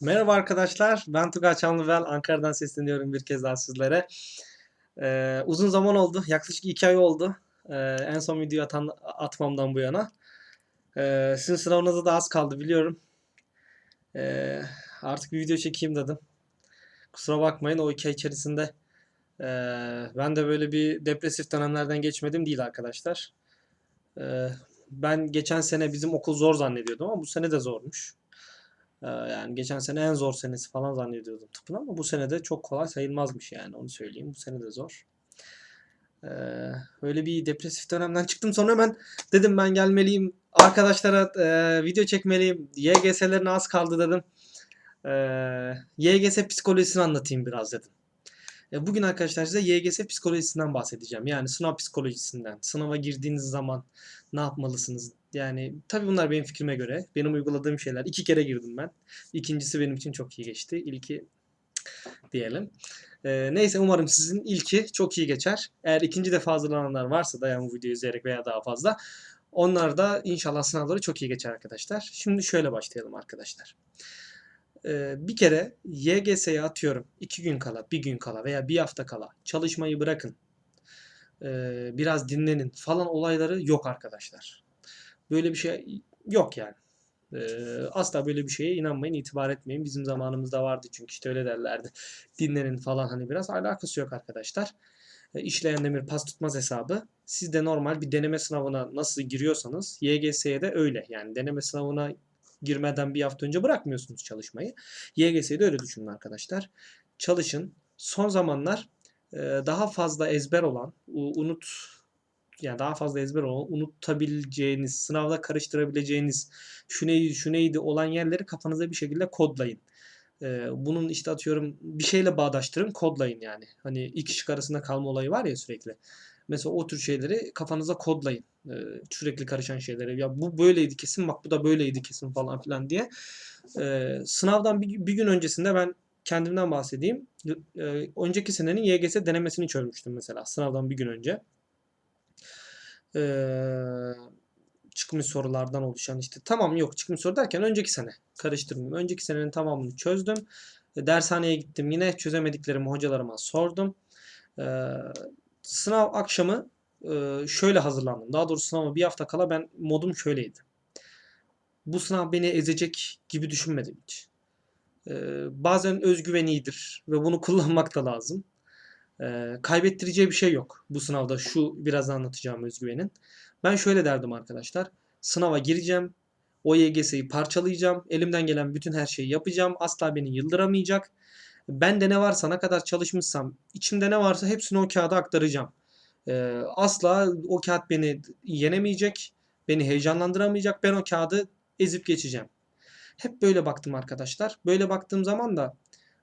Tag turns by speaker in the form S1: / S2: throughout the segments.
S1: Merhaba arkadaşlar, ben Tugay Çamlıbel, Ankara'dan sesleniyorum bir kez daha sizlere. Ee, uzun zaman oldu, yaklaşık iki ay oldu ee, en son video atan, atmamdan bu yana. Ee, sizin sınavınıza da az kaldı biliyorum. Ee, artık bir video çekeyim dedim. Kusura bakmayın o iki ay içerisinde ee, ben de böyle bir depresif dönemlerden geçmedim değil arkadaşlar. Ee, ben geçen sene bizim okul zor zannediyordum ama bu sene de zormuş. Ee, yani geçen sene en zor senesi falan zannediyordum tıpın ama bu sene de çok kolay sayılmazmış yani onu söyleyeyim. Bu sene de zor. Ee, öyle bir depresif dönemden çıktım sonra hemen dedim ben gelmeliyim arkadaşlara e, video çekmeliyim. YGS'lerine az kaldı dedim. Ee, YGS psikolojisini anlatayım biraz dedim. E, Bugün arkadaşlar size YGS psikolojisinden bahsedeceğim. Yani sınav psikolojisinden. Sınava girdiğiniz zaman ne yapmalısınız? Yani tabii bunlar benim fikrime göre. Benim uyguladığım şeyler. İki kere girdim ben. İkincisi benim için çok iyi geçti. İlki diyelim. E, neyse umarım sizin ilki çok iyi geçer. Eğer ikinci defa hazırlananlar varsa da yani bu videoyu izleyerek veya daha fazla onlar da inşallah sınavları çok iyi geçer arkadaşlar. Şimdi şöyle başlayalım arkadaşlar. Ee, bir kere YGS'ye atıyorum 2 gün kala, bir gün kala veya bir hafta kala çalışmayı bırakın. Ee, biraz dinlenin falan olayları yok arkadaşlar. Böyle bir şey yok yani. Ee, asla böyle bir şeye inanmayın, itibar etmeyin. Bizim zamanımızda vardı çünkü işte öyle derlerdi. Dinlenin falan hani biraz alakası yok arkadaşlar. İşleyen demir pas tutmaz hesabı. Siz de normal bir deneme sınavına nasıl giriyorsanız YGS'ye de öyle. Yani deneme sınavına girmeden bir hafta önce bırakmıyorsunuz çalışmayı. YGS'yi de öyle düşünün arkadaşlar. Çalışın. Son zamanlar e, daha fazla ezber olan, unut yani daha fazla ezber olan, unutabileceğiniz, sınavda karıştırabileceğiniz şu neydi, şu neydi olan yerleri kafanıza bir şekilde kodlayın. E, bunun işte atıyorum bir şeyle bağdaştırın, kodlayın yani. Hani iki şık arasında kalma olayı var ya sürekli. Mesela o tür şeyleri kafanıza kodlayın. Ee, sürekli karışan şeyleri. Ya bu böyleydi kesin bak bu da böyleydi kesin falan filan diye. Ee, sınavdan bir, bir gün öncesinde ben kendimden bahsedeyim. Ee, önceki senenin YGS denemesini çözmüştüm mesela sınavdan bir gün önce. Ee, çıkmış sorulardan oluşan işte tamam yok çıkmış soru derken önceki sene karıştırdım. Önceki senenin tamamını çözdüm. Dershaneye gittim yine çözemediklerimi hocalarıma sordum. Ee, sınav akşamı e, şöyle hazırlandım. Daha doğrusu sınava bir hafta kala ben modum şöyleydi. Bu sınav beni ezecek gibi düşünmedim hiç. Ee, bazen özgüven iyidir ve bunu kullanmak da lazım. Ee, kaybettireceği bir şey yok bu sınavda şu biraz anlatacağım özgüvenin. Ben şöyle derdim arkadaşlar. Sınava gireceğim. O YGS'yi parçalayacağım. Elimden gelen bütün her şeyi yapacağım. Asla beni yıldıramayacak. Ben de ne varsa ne kadar çalışmışsam içimde ne varsa hepsini o kağıda aktaracağım. Ee, asla o kağıt beni yenemeyecek. Beni heyecanlandıramayacak. Ben o kağıdı ezip geçeceğim. Hep böyle baktım arkadaşlar. Böyle baktığım zaman da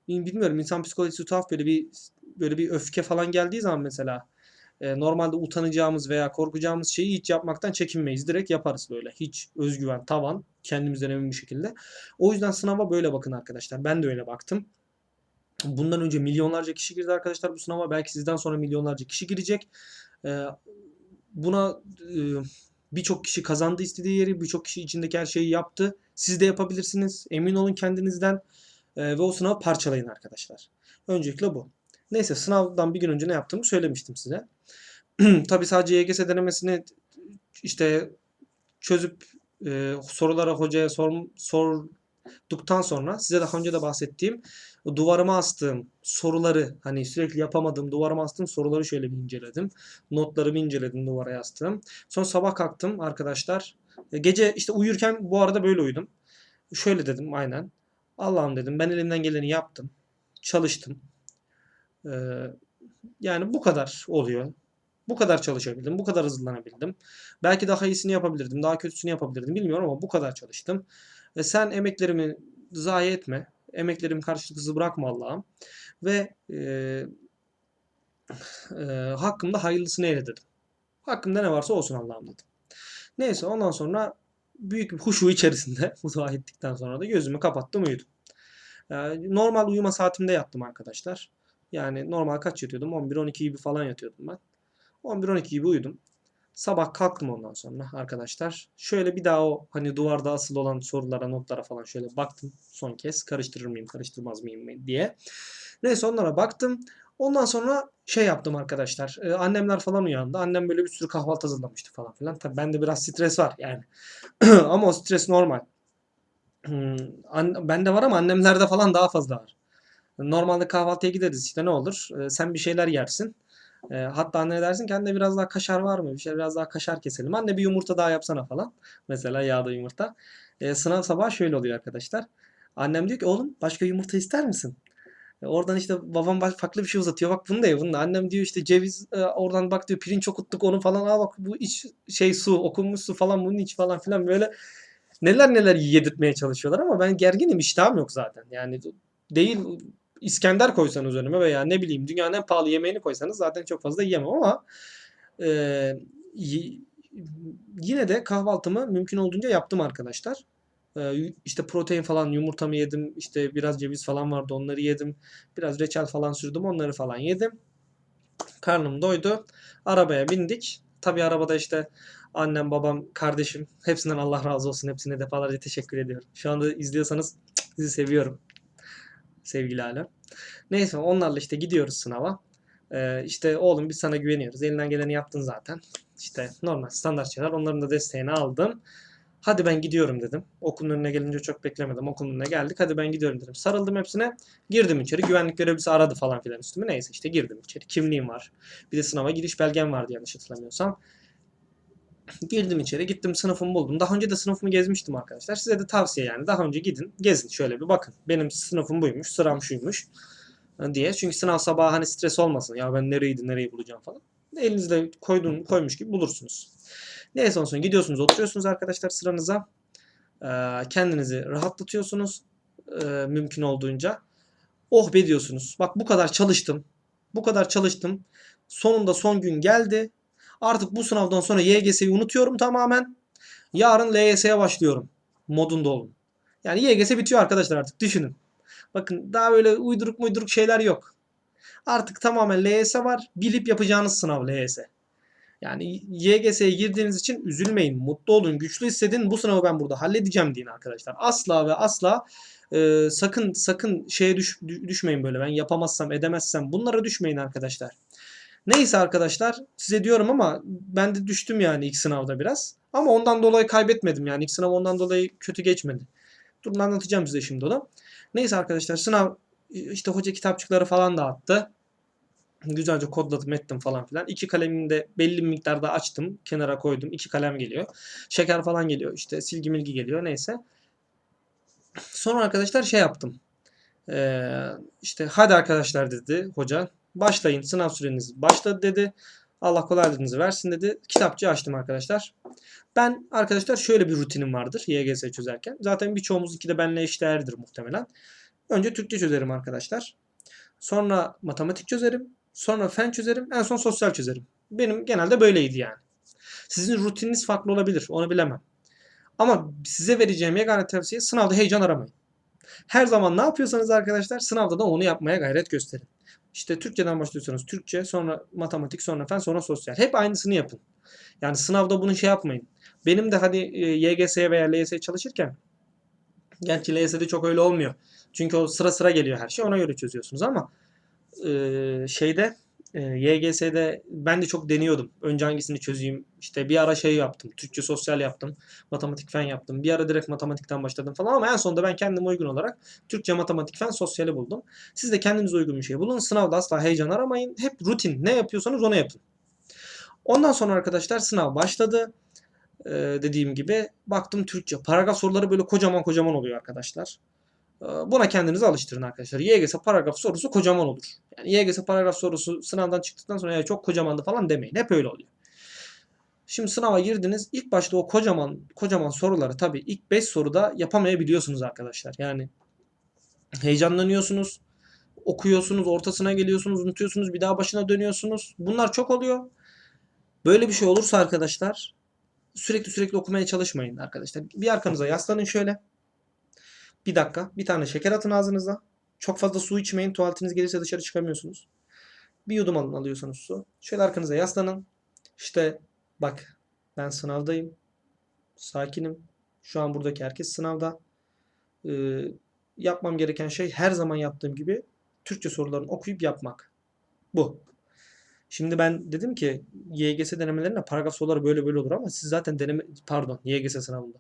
S1: bilmiyorum insan psikolojisi tuhaf böyle bir böyle bir öfke falan geldiği zaman mesela e, normalde utanacağımız veya korkacağımız şeyi hiç yapmaktan çekinmeyiz. Direkt yaparız böyle. Hiç özgüven, tavan kendimizden emin bir şekilde. O yüzden sınava böyle bakın arkadaşlar. Ben de öyle baktım. Bundan önce milyonlarca kişi girdi arkadaşlar bu sınava. Belki sizden sonra milyonlarca kişi girecek. Ee, buna e, birçok kişi kazandı istediği yeri. Birçok kişi içindeki her şeyi yaptı. Siz de yapabilirsiniz. Emin olun kendinizden. Ee, ve o sınavı parçalayın arkadaşlar. Öncelikle bu. Neyse sınavdan bir gün önce ne yaptığımı söylemiştim size. Tabii sadece YGS denemesini işte çözüp e, sorulara hocaya sor, sorduktan sonra size daha önce de bahsettiğim duvarıma astığım soruları hani sürekli yapamadığım duvarıma astığım soruları şöyle bir inceledim. Notlarımı inceledim duvara astığım. Sonra sabah kalktım arkadaşlar. E, Gece işte uyurken bu arada böyle uyudum. Şöyle dedim aynen. Allah'ım dedim ben elimden geleni yaptım. Çalıştım. Ee, yani bu kadar oluyor. Bu kadar çalışabildim. Bu kadar hızlanabildim. Belki daha iyisini yapabilirdim. Daha kötüsünü yapabilirdim. Bilmiyorum ama bu kadar çalıştım. E, sen emeklerimi zayi etme. Emeklerimi karşılıksız bırakma Allah'ım. Ve e, e, hakkımda hayırlısını eyle dedim. Hakkımda ne varsa olsun Allah'ım dedim. Neyse ondan sonra büyük bir huşu içerisinde dua ettikten sonra da gözümü kapattım uyudum. E, normal uyuma saatimde yattım arkadaşlar. Yani normal kaç yatıyordum? 11-12 gibi falan yatıyordum ben. 11-12 gibi uyudum. Sabah kalktım ondan sonra arkadaşlar. Şöyle bir daha o hani duvarda asılı olan sorulara, notlara falan şöyle baktım son kez. Karıştırır mıyım, karıştırmaz mıyım diye. Neyse onlara baktım. Ondan sonra şey yaptım arkadaşlar. Ee, annemler falan uyandı. Annem böyle bir sürü kahvaltı hazırlamıştı falan filan. Tabii bende biraz stres var yani. ama o stres normal. Hmm, bende var ama annemlerde falan daha fazla var. Normalde kahvaltıya gideriz işte ne olur? Ee, sen bir şeyler yersin. Ee, hatta anne dersin ki anne biraz daha kaşar var mı? Bir şey biraz daha kaşar keselim. Anne bir yumurta daha yapsana falan. Mesela yağda yumurta. Ee, sınav sabahı şöyle oluyor arkadaşlar. Annem diyor ki oğlum başka yumurta ister misin? E, Oradan işte babam farklı bir şey uzatıyor. Bak bunu da ye bunu da. Annem diyor işte ceviz e, oradan bak diyor pirinç okuttuk onu falan. Aa bak bu iç şey su okunmuş su falan bunun iç falan filan böyle neler neler yedirtmeye çalışıyorlar ama ben gerginim iştahım yok zaten. Yani değil İskender koysanız önüme veya ne bileyim dünyanın en pahalı yemeğini koysanız zaten çok fazla yiyemem ama e, yine de kahvaltımı mümkün olduğunca yaptım arkadaşlar. E, işte protein falan yumurtamı yedim. işte biraz ceviz falan vardı onları yedim. Biraz reçel falan sürdüm onları falan yedim. Karnım doydu. Arabaya bindik. Tabii arabada işte annem, babam, kardeşim hepsinden Allah razı olsun. Hepsine defalarca teşekkür ediyorum. Şu anda izliyorsanız sizi seviyorum. Sevgili alem. Neyse onlarla işte gidiyoruz sınava. Ee, işte oğlum biz sana güveniyoruz. Elinden geleni yaptın zaten. İşte normal standart şeyler. Onların da desteğini aldım. Hadi ben gidiyorum dedim. Okulun önüne gelince çok beklemedim. Okulun önüne geldik. Hadi ben gidiyorum dedim. Sarıldım hepsine. Girdim içeri. Güvenlik görevlisi aradı falan filan üstüme. Neyse işte girdim içeri. Kimliğim var. Bir de sınava giriş belgem vardı yanlış hatırlamıyorsam. Girdim içeri. Gittim sınıfımı buldum. Daha önce de sınıfımı gezmiştim arkadaşlar. Size de tavsiye yani. Daha önce gidin. Gezin şöyle bir bakın. Benim sınıfım buymuş. Sıram şuymuş. Diye. Çünkü sınav sabahı hani stres olmasın. Ya ben nereydi nereyi bulacağım falan. Elinizde koyduğun, koymuş gibi bulursunuz. Neyse ondan sonra gidiyorsunuz oturuyorsunuz arkadaşlar sıranıza. Ee, kendinizi rahatlatıyorsunuz. ee, mümkün olduğunca. Oh be diyorsunuz. Bak bu kadar çalıştım. Bu kadar çalıştım. Sonunda son gün geldi. Artık bu sınavdan sonra YGS'yi unutuyorum tamamen. Yarın LYS'ye başlıyorum. Modunda olun. Yani YGS bitiyor arkadaşlar artık düşünün. Bakın daha böyle uyduruk muyduruk şeyler yok. Artık tamamen LYS var. Bilip yapacağınız sınav LYS. Yani YGS'ye girdiğiniz için üzülmeyin. Mutlu olun. Güçlü hissedin. Bu sınavı ben burada halledeceğim deyin arkadaşlar. Asla ve asla e, sakın sakın şeye düş, dü- düşmeyin böyle. Ben yapamazsam edemezsem bunlara düşmeyin arkadaşlar. Neyse arkadaşlar size diyorum ama ben de düştüm yani ilk sınavda biraz. Ama ondan dolayı kaybetmedim yani ilk sınav ondan dolayı kötü geçmedi. Durun anlatacağım size şimdi onu. Neyse arkadaşlar sınav işte hoca kitapçıkları falan dağıttı. Güzelce kodladım ettim falan filan. İki kalemimi de belli miktarda açtım. Kenara koydum. İki kalem geliyor. Şeker falan geliyor. işte silgi milgi geliyor. Neyse. Sonra arkadaşlar şey yaptım. Ee, işte hadi arkadaşlar dedi hoca. Başlayın sınav süreniz başladı dedi. Allah kolaylığınızı versin dedi. Kitapçı açtım arkadaşlar. Ben arkadaşlar şöyle bir rutinim vardır YGS çözerken. Zaten birçoğumuz de benimle eşdeğerdir muhtemelen. Önce Türkçe çözerim arkadaşlar. Sonra matematik çözerim. Sonra fen çözerim. En son sosyal çözerim. Benim genelde böyleydi yani. Sizin rutininiz farklı olabilir. Onu bilemem. Ama size vereceğim yegane tavsiye sınavda heyecan aramayın. Her zaman ne yapıyorsanız arkadaşlar sınavda da onu yapmaya gayret gösterin. İşte Türkçeden başlıyorsanız Türkçe, sonra matematik, sonra fen, sonra sosyal. Hep aynısını yapın. Yani sınavda bunu şey yapmayın. Benim de hani e, YGS'ye veya LYS'ye çalışırken gerçi LYS'de çok öyle olmuyor. Çünkü o sıra sıra geliyor her şey. Ona göre çözüyorsunuz ama e, şeyde e, YGS'de ben de çok deniyordum. Önce hangisini çözeyim? İşte bir ara şey yaptım. Türkçe sosyal yaptım. Matematik fen yaptım. Bir ara direkt matematikten başladım falan ama en sonunda ben kendime uygun olarak Türkçe, matematik, fen, sosyali buldum. Siz de kendinize uygun bir şey bulun. Sınavda asla heyecan aramayın. Hep rutin. Ne yapıyorsanız onu yapın. Ondan sonra arkadaşlar sınav başladı. Ee, dediğim gibi baktım Türkçe. Paragraf soruları böyle kocaman kocaman oluyor arkadaşlar. Ee, Buna kendinizi alıştırın arkadaşlar. YGS paragraf sorusu kocaman olur. Yani YGS paragraf sorusu sınavdan çıktıktan sonra çok kocamandı falan demeyin. Hep öyle oluyor. Şimdi sınava girdiniz. İlk başta o kocaman kocaman soruları tabii ilk 5 soruda yapamayabiliyorsunuz arkadaşlar. Yani heyecanlanıyorsunuz. Okuyorsunuz, ortasına geliyorsunuz, unutuyorsunuz, bir daha başına dönüyorsunuz. Bunlar çok oluyor. Böyle bir şey olursa arkadaşlar sürekli sürekli okumaya çalışmayın arkadaşlar. Bir arkanıza yaslanın şöyle. Bir dakika. Bir tane şeker atın ağzınıza. Çok fazla su içmeyin. Tuvaletiniz gelirse dışarı çıkamıyorsunuz. Bir yudum alın alıyorsanız su. Şöyle arkanıza yaslanın. İşte Bak ben sınavdayım. Sakinim. Şu an buradaki herkes sınavda. Ee, yapmam gereken şey her zaman yaptığım gibi Türkçe sorularını okuyup yapmak. Bu. Şimdi ben dedim ki YGS denemelerinde paragraf soruları böyle böyle olur ama siz zaten deneme pardon YGS sınavında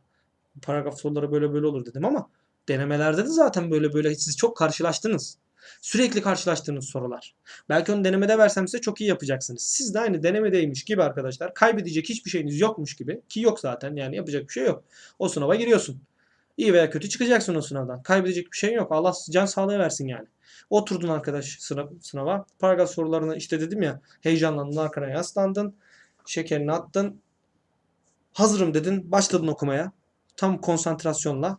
S1: paragraf soruları böyle böyle olur dedim ama denemelerde de zaten böyle böyle siz çok karşılaştınız. Sürekli karşılaştığınız sorular. Belki onu denemede versem size çok iyi yapacaksınız. Siz de aynı denemedeymiş gibi arkadaşlar. Kaybedecek hiçbir şeyiniz yokmuş gibi. Ki yok zaten yani yapacak bir şey yok. O sınava giriyorsun. İyi veya kötü çıkacaksın o sınavdan. Kaybedecek bir şeyin yok. Allah can sağlığı versin yani. Oturdun arkadaş sınav, sınava. Paragraf sorularını işte dedim ya heyecanlandın arkana yaslandın. Şekerini attın. Hazırım dedin. Başladın okumaya. Tam konsantrasyonla.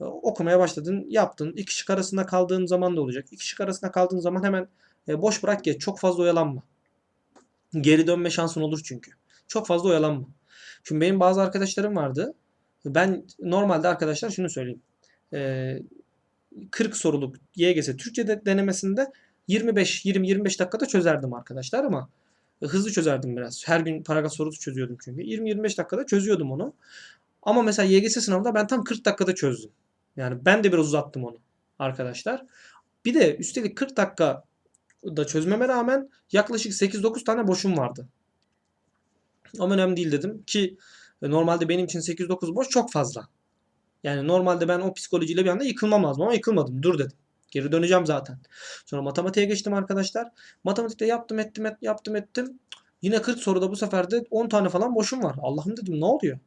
S1: E, Okumaya başladın. Yaptın. İki şık arasında kaldığın zaman da olacak. İki şık arasında kaldığın zaman hemen e, boş bırak geç. Çok fazla oyalanma. Geri dönme şansın olur çünkü. Çok fazla oyalanma. Şimdi benim bazı arkadaşlarım vardı. Ben normalde arkadaşlar şunu söyleyeyim. E, 40 soruluk YGS Türkçe de- denemesinde 25 20 25 dakikada çözerdim arkadaşlar ama hızlı çözerdim biraz. Her gün paragraf sorusu çözüyordum çünkü. 20 25 dakikada çözüyordum onu. Ama mesela YGS sınavında ben tam 40 dakikada çözdüm. Yani ben de biraz uzattım onu arkadaşlar. Bir de üstelik 40 dakika da çözmeme rağmen yaklaşık 8-9 tane boşum vardı. Ama önemli değil dedim ki e, normalde benim için 8-9 boş çok fazla. Yani normalde ben o psikolojiyle bir anda yıkılmam lazım ama yıkılmadım. Dur dedim. Geri döneceğim zaten. Sonra matematiğe geçtim arkadaşlar. Matematikte yaptım ettim et, yaptım ettim. Yine 40 soruda bu sefer de 10 tane falan boşum var. Allah'ım dedim ne oluyor?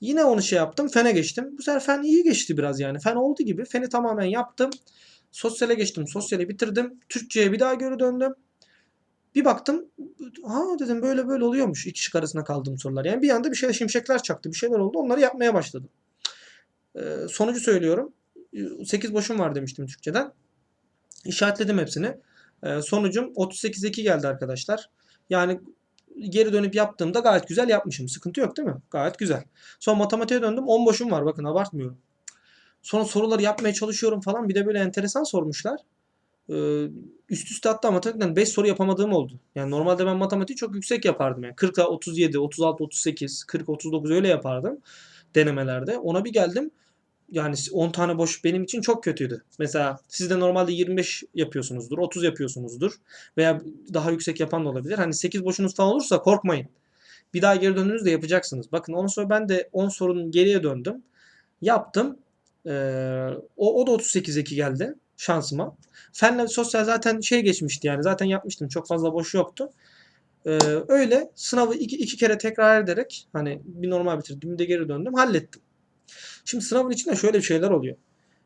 S1: Yine onu şey yaptım. Fene geçtim. Bu sefer fen iyi geçti biraz yani. Fen oldu gibi. Feni tamamen yaptım. Sosyale geçtim. Sosyali bitirdim. Türkçe'ye bir daha geri döndüm. Bir baktım. Ha dedim böyle böyle oluyormuş. İki şık arasında kaldığım sorular. Yani bir anda bir şey şimşekler çaktı. Bir şeyler oldu. Onları yapmaya başladım. Ee, sonucu söylüyorum. 8 boşum var demiştim Türkçeden. İşaretledim hepsini. Ee, sonucum 38-2 geldi arkadaşlar. Yani geri dönüp yaptığımda gayet güzel yapmışım. Sıkıntı yok değil mi? Gayet güzel. Son matematiğe döndüm. 10 boşum var. Bakın abartmıyorum. Sonra soruları yapmaya çalışıyorum falan. Bir de böyle enteresan sormuşlar. Ee, üst üste hatta matematikten 5 soru yapamadığım oldu. Yani normalde ben matematiği çok yüksek yapardım. Yani 40'a 37, 36, 38, 40, 39 öyle yapardım denemelerde. Ona bir geldim. Yani 10 tane boş benim için çok kötüydü. Mesela siz de normalde 25 yapıyorsunuzdur, 30 yapıyorsunuzdur veya daha yüksek yapan da olabilir. Hani 8 boşunuz falan olursa korkmayın. Bir daha geri döndüğünüzde yapacaksınız. Bakın ondan sonra ben de 10 sorunun geriye döndüm. Yaptım. Ee, o, o da 38 eki geldi şansıma. Fenle sosyal zaten şey geçmişti yani zaten yapmıştım. Çok fazla boş yoktu. Ee, öyle sınavı iki, iki kere tekrar ederek hani bir normal bitirdim de geri döndüm hallettim. Şimdi sınavın içinde şöyle şeyler oluyor.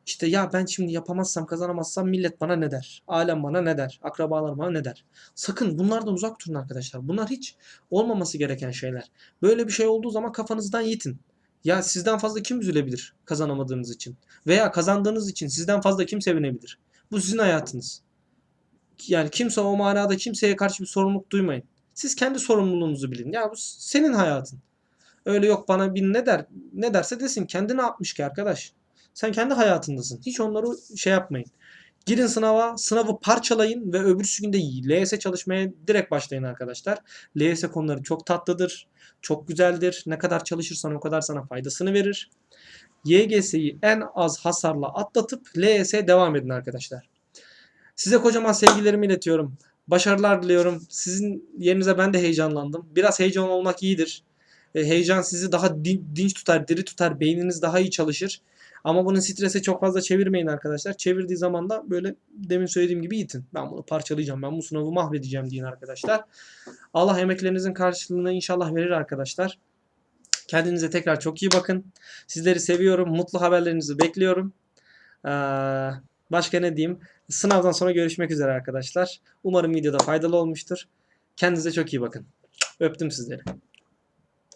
S1: İşte ya ben şimdi yapamazsam kazanamazsam millet bana ne der? Alem bana ne der? Akrabalar bana ne der? Sakın bunlardan uzak durun arkadaşlar. Bunlar hiç olmaması gereken şeyler. Böyle bir şey olduğu zaman kafanızdan yitin. Ya sizden fazla kim üzülebilir kazanamadığınız için? Veya kazandığınız için sizden fazla kim sevinebilir? Bu sizin hayatınız. Yani kimse o manada kimseye karşı bir sorumluluk duymayın. Siz kendi sorumluluğunuzu bilin. Ya bu senin hayatın. Öyle yok bana bir ne der ne derse desin. Kendi ne yapmış ki arkadaş? Sen kendi hayatındasın. Hiç onları şey yapmayın. Girin sınava, sınavı parçalayın ve öbürsü günde LYS çalışmaya direkt başlayın arkadaşlar. LYS konuları çok tatlıdır, çok güzeldir. Ne kadar çalışırsan o kadar sana faydasını verir. YGS'yi en az hasarla atlatıp LYS'ye devam edin arkadaşlar. Size kocaman sevgilerimi iletiyorum. Başarılar diliyorum. Sizin yerinize ben de heyecanlandım. Biraz heyecan olmak iyidir. E, heyecan sizi daha din- dinç tutar, diri tutar, beyniniz daha iyi çalışır. Ama bunu strese çok fazla çevirmeyin arkadaşlar. Çevirdiği zaman da böyle demin söylediğim gibi itin. Ben bunu parçalayacağım, ben bu sınavı mahvedeceğim deyin arkadaşlar. Allah emeklerinizin karşılığını inşallah verir arkadaşlar. Kendinize tekrar çok iyi bakın. Sizleri seviyorum. Mutlu haberlerinizi bekliyorum. Ee, başka ne diyeyim? Sınavdan sonra görüşmek üzere arkadaşlar. Umarım videoda faydalı olmuştur. Kendinize çok iyi bakın. Öptüm sizleri.